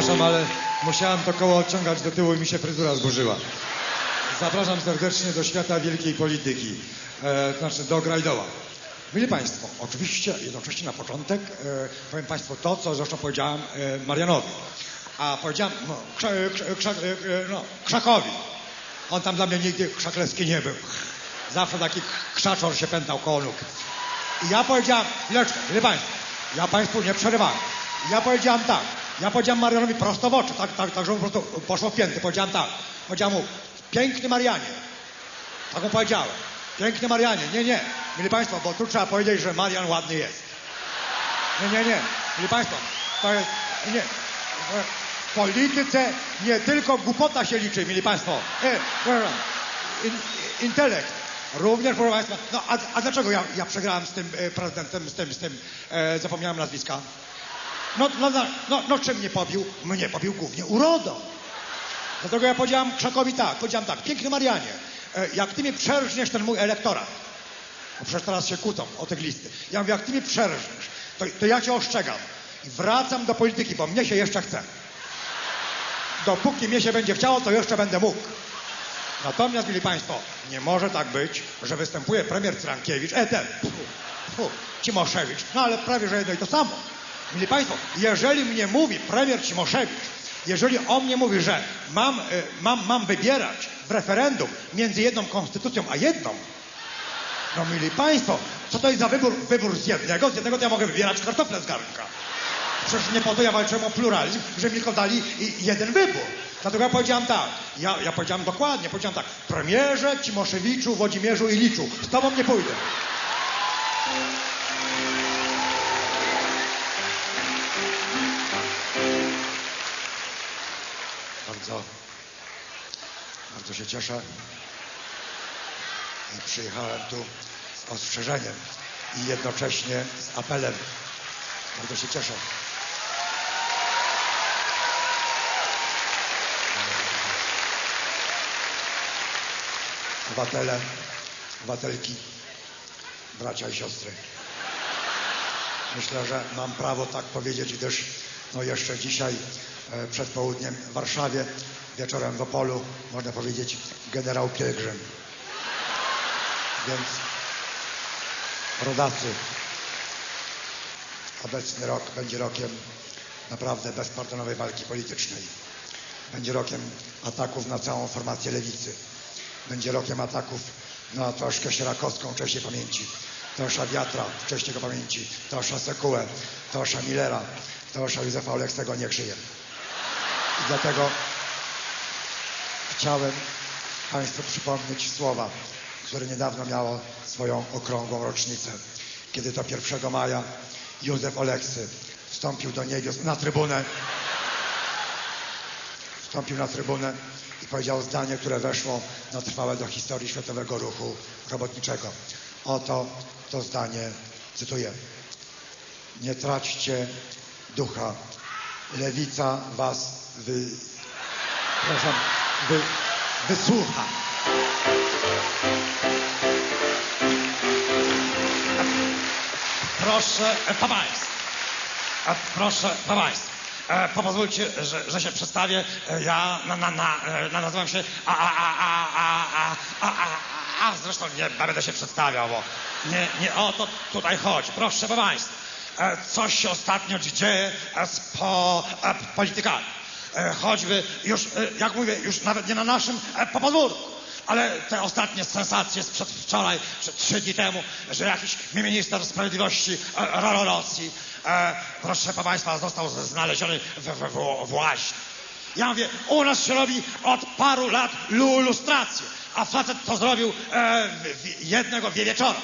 Przepraszam, ale musiałem to koło odciągać do tyłu i mi się fryzura zburzyła. Zapraszam serdecznie do świata wielkiej polityki, e, znaczy do Grajdoła. Mili Państwo, oczywiście jednocześnie na początek e, powiem Państwu to, co zresztą powiedziałem e, Marianowi. A powiedziałem no, e, no, Krzakowi. On tam dla mnie nigdy krzaklewski nie był. Zawsze taki krzaczor się pętał koło nóg. I ja powiedziałem, chwileczkę, mili Państwo, ja Państwu nie przerywałem. Ja powiedziałem tak, ja powiedziałem Marianowi prosto w oczy, tak, tak, tak, że mu po prostu poszło w pięty. Powiedziałem tak, powiedziałem mu, piękny Marianie. Tak mu powiedziałem. Piękny Marianie. Nie, nie. Mili Państwo, bo tu trzeba powiedzieć, że Marian ładny jest. Nie, nie, nie. Mili Państwo, to jest, nie. W polityce nie tylko głupota się liczy, mili Państwo. E, przepraszam. In, intelekt. Również, proszę Państwa. No, a, a dlaczego ja, ja przegrałem z tym e, prezydentem, z tym, z tym, e, zapomniałem nazwiska? No, no, no, no, no, czym mnie pobił? Mnie pobił głównie urodą. Dlatego ja powiedziałem Krzakowi tak, powiedziałem tak, piękny Marianie, e, jak ty mi przerżniesz ten mój elektorat, bo przecież teraz się kłócą o tych listy. Ja mówię, jak ty mi przerżniesz, to, to ja cię ostrzegam i wracam do polityki, bo mnie się jeszcze chce. Dopóki mnie się będzie chciało, to jeszcze będę mógł. Natomiast, mieli Państwo, nie może tak być, że występuje premier Cyrankiewicz, e ten, fu, fu, Cimoszewicz, no ale prawie, że jedno i to samo. Mieli Państwo, jeżeli mnie mówi premier Cimoszewicz, jeżeli on mnie mówi, że mam, y, mam, mam wybierać w referendum między jedną konstytucją a jedną, no mieli Państwo, co to jest za wybór, wybór z jednego? Z jednego to ja mogę wybierać kartofle z garnka. Przecież nie po to ja walczyłem o pluralizm, że mi tylko dali jeden wybór. Dlatego ja powiedziałem tak, ja, ja powiedziałem dokładnie, powiedziałem tak, premierze, Cimoszewiczu, Włodzimierzu i Liczu, z tobą nie pójdę. Bardzo, bardzo się cieszę. Przyjechałem tu z ostrzeżeniem i jednocześnie z apelem. Bardzo się cieszę. Obywatele, obywatelki, bracia i siostry. Myślę, że mam prawo tak powiedzieć, gdyż no jeszcze dzisiaj e, przed południem w Warszawie, wieczorem w Opolu, można powiedzieć, generał Pielgrzym. Więc rodacy, obecny rok będzie rokiem naprawdę bezpardonowej walki politycznej. Będzie rokiem ataków na całą formację lewicy. Będzie rokiem ataków na Toszkę Sierakowską, cześć jej pamięci. Tosza Wiatra, cześć jego pamięci. Tosza Sekułę, Tosza Millera, Tosza Józefa Oleksego nie żyje. I dlatego chciałem Państwu przypomnieć słowa, które niedawno miało swoją okrągłą rocznicę. Kiedy to 1 maja Józef Oleksy wstąpił do niebios na trybunę, wstąpił na trybunę i powiedział zdanie, które weszło na trwałe do historii światowego ruchu robotniczego. Oto to zdanie cytuję. Nie traćcie ducha. Lewica was wy... Przepraszam, wy... wysłucha. Proszę e, Państwa, e, proszę Państwa, e, po- pozwólcie, że, że się przedstawię. E, Ja na, na, na, na, nazywam się a, a, a, a, a, a, a, a, zresztą nie będę się przedstawiał, bo nie, nie o to tutaj chodzi. Proszę Państwa, e, coś się ostatnio dzieje e, z po, e, politykami. E, Choćby już, e, jak mówię, już nawet nie na naszym e, podwórku. Ale te ostatnie sensacje sprzed wczoraj, czy trzy dni temu, że jakiś minister sprawiedliwości e, Ro- Rosji, e, proszę Państwa, został znaleziony w, w, w, w łaźni. Ja mówię, u nas się robi od paru lat lu- lustrację, a facet to zrobił e, w, jednego wie wieczora.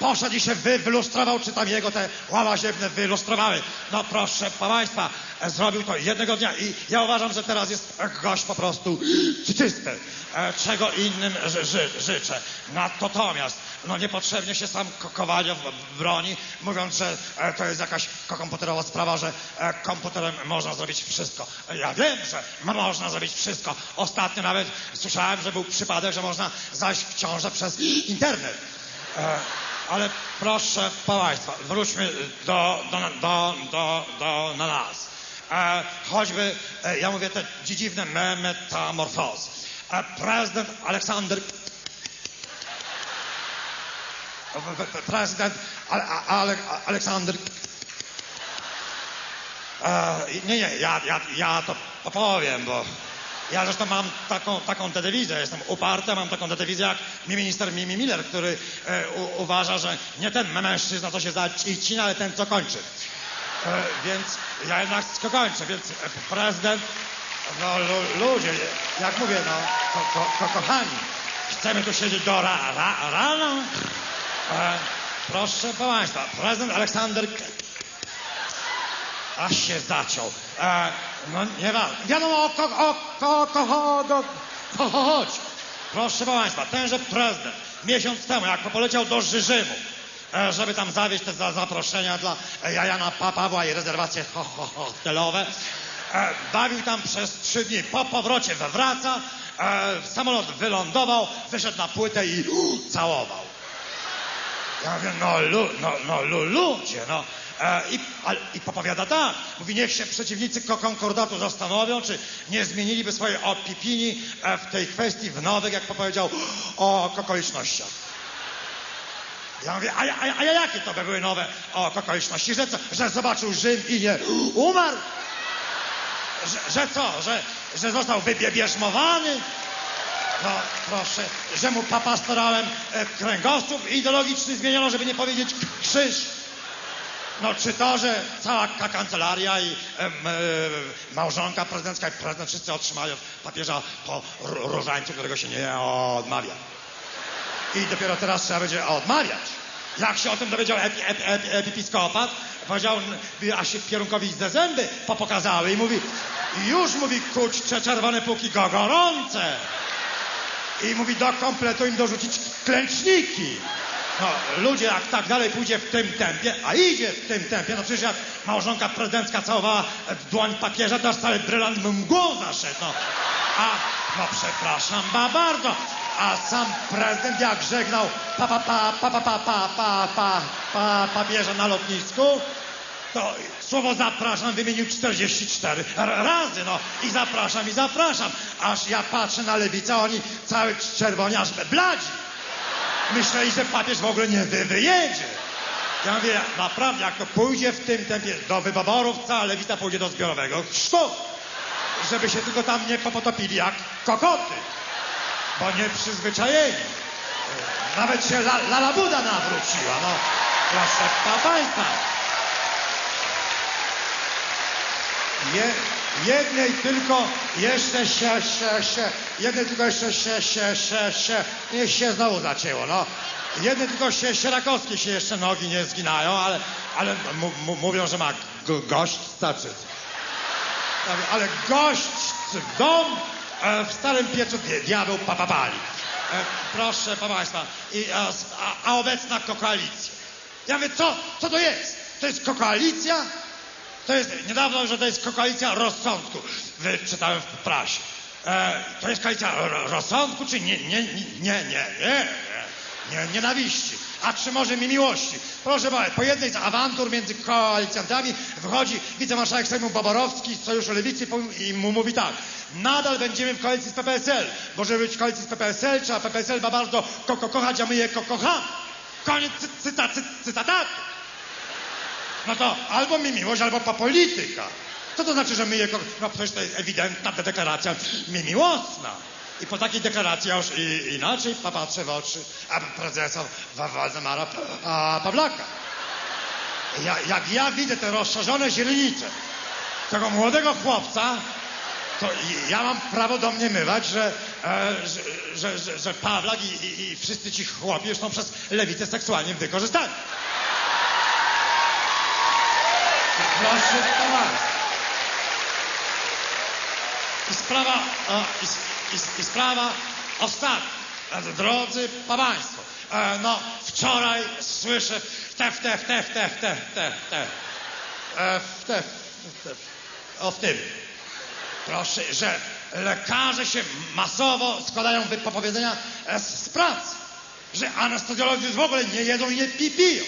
Poszedł i się wy, wylustrował, czy tam jego te łałaziebne wylustrowały. No proszę Państwa, zrobił to jednego dnia i ja uważam, że teraz jest gość po prostu czysty. E, Czego innym ży, ży, życzę. Natomiast no niepotrzebnie się sam Ko- Kowaliow broni, mówiąc, że e, to jest jakaś ko- komputerowa sprawa, że e, komputerem można zrobić wszystko. Ja wiem, że mo- można zrobić wszystko. Ostatnio nawet słyszałem, że był przypadek, że można zajść w ciążę przez internet. E, ale proszę Państwa, wróćmy do, do, do, do, do na nas. e, choćby, e, ja mówię, te dziwne me- metamorfozy. E, prezydent Aleksander prezydent Ale, Ale, Aleksander. E, nie, nie, ja, ja, ja to opowiem, bo ja zresztą mam taką, taką jestem uparty, mam taką telewizję jak mi minister Mimi Miller, który e, u, uważa, że nie ten mężczyzna, co się zacina, ale ten, co kończy. E, więc ja jednak kończę, więc prezydent, no lu, ludzie, jak mówię, no, ko, ko, ko, kochani, chcemy tu siedzieć do ra, ra, rana. E, proszę Państwa, prezydent Aleksander Aż się zaciął. E, no nie wa- wiadomo o ko, o ko, kogo do, ko, chodź. Proszę Państwa, tenże prezydent miesiąc temu, jak poleciał do Rzymu, e, żeby tam zawieźć te za, zaproszenia dla Jana Pa- Pawła i rezerwacje ho, ho, hotelowe, e, bawił tam przez trzy dni. Po powrocie wraca, e, samolot wylądował, wyszedł na płytę i całował. Ja mówię, no, lu, no, no lu, ludzie, no. E, i, a, I popowiada tak, mówi, niech się przeciwnicy ko- konkordatu zastanowią, czy nie zmieniliby swojej opinii e, w tej kwestii w nowych, jak powiedział, o okolicznościach. Ja mówię, a, a, a jakie to by były nowe o, okoliczności? Że, co, że zobaczył Rzym i nie umarł? Że, że co, że, że został wybierzmowany? No proszę, że mu pa- pastorałem e, kręgosłup ideologiczny zmieniono, żeby nie powiedzieć krzyż. No czy to, że cała ka- kancelaria i em, e, małżonka prezydencka i prezydent wszyscy otrzymają papieża po różańcu, którego się nie odmawia. I dopiero teraz trzeba będzie odmawiać. Jak się o tym dowiedział epi, epi, epi, episkopat, powiedział, aż się kierunkowi ze zęby popokazały i mówi, już mówi kuć cze- czerwone póki go gorące. I mówi, do kompletu im dorzucić klęczniki. No, ludzie, jak tak dalej pójdzie w tym tempie, a idzie w tym tempie, no przecież jak małżonka prezydencka całowała dłoń papieża, to aż cały brylant mgłą zaszedł, no. A, no przepraszam ba bardzo, a sam prezydent jak żegnał pa, pa, pa, pa, pa, pa, pa, pa, pa, pa, papieża na lotnisku, to słowo zapraszam wymienił 44 r- razy, no i zapraszam, i zapraszam. Aż ja patrzę na lewicę, oni cały czerwoni, aż bladzi. Myśleli, że papież w ogóle nie wy, wyjedzie. Ja mówię, naprawdę, jak to pójdzie w tym tempie do wyborów, cała lewica pójdzie do zbiorowego sztuk. Żeby się tylko tam nie popotopili jak kokoty. Bo nie przyzwyczajeni. Nawet się la, lalabuda nawróciła, no. Proszę pa- państwa. Je, jednej tylko jeszcze się, się, się, jednej tylko jeszcze się, się, się, się, niech się znowu zacięło, no. Jednej tylko się, Sierakowskie się jeszcze nogi nie zginają, ale, ale mówią, że ma go, gość staczy. Ale gość dom e, w starym piecu di- diabeł papapali. E, proszę państwa, I, a, a obecna koalicja. Ja mówię, co, co to jest? To jest koalicja? To jest niedawno, że to jest koalicja rozsądku. Wyczytałem w prasie. E, to jest koalicja ro- rozsądku, czy nie, nie, nie, nie, nie, nie, nie, nienawiści. A czy może mi miłości? Proszę bardzo, po jednej z awantur między koalicjantami wychodzi wicemarszałek Sejmu Boborowski z Sojuszu Lewicy i mu mówi tak. Nadal będziemy w koalicji z PPSL, bo żeby być w koalicji z PPSL, trzeba PPSL ma bardzo ko ko kochać, a my je ko kochamy. Koniec cy cyta cy cytatatu. No to albo mi miłość, albo pa polityka. Co to znaczy, że my jako... No przecież to jest ewidentna deklaracja mi miłosna. I po takiej deklaracji ja już i, inaczej popatrzę w oczy a prezesa Wa- Waldemara a, Pawlaka. Ja, jak ja widzę te rozszerzone źrenice tego młodego chłopca, to ja mam prawo domniemywać, że, e, że, że, że Pawlak i, i, i wszyscy ci chłopi już są przez lewicę seksualnie wykorzystani. Proszę pana. I sprawa, o, i, i, i sprawa ostatnia. E, Drodzy Państwo, e, no wczoraj słyszę te, w te, w te, w te, w te, w te, w te, e, w te, w te, o w tym. Proszę, że lekarze się masowo składają wypowiedzenia e, z, z pracy. Że anestezjolodzy w ogóle nie jedzą i nie pi- piją.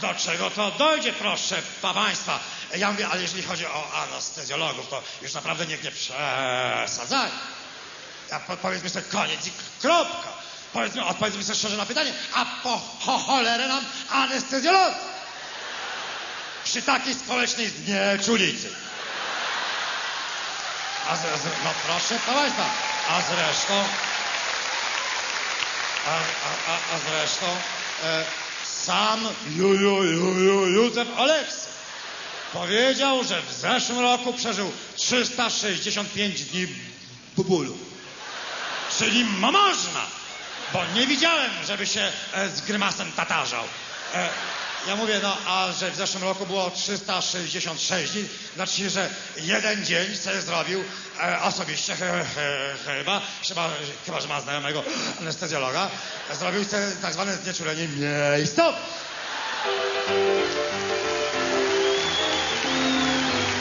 Do czego to dojdzie, proszę pa państwa. Ja mówię, ale jeżeli chodzi o anestezjologów, to już naprawdę niech nie przesadzają. Ja po, powiedzmy sobie koniec i kropka. Powiedzmy, odpowiedzmy sobie szczerze na pytanie, a po cho, cholerę nam anestezjolodzy? Przy takiej społecznej znieczulicy. A z, z, no proszę państwa, a zresztą, a, a, a, a zresztą e, sam Ju, Ju, Ju, Ju, Józef Oleksy powiedział, że w zeszłym roku przeżył 365 dni bólu. Czyli ma można, bo nie widziałem, żeby się e, z grymasem tatarzał. Ja mówię, no, a że w zeszłym roku było 366 dni, znaczy, że jeden dzień sobie zrobił e, osobiście, he, he, chyba, chyba, chyba, że ma znajomego anestezjologa, zrobił sobie tak zwane znieczulenie miejscowe.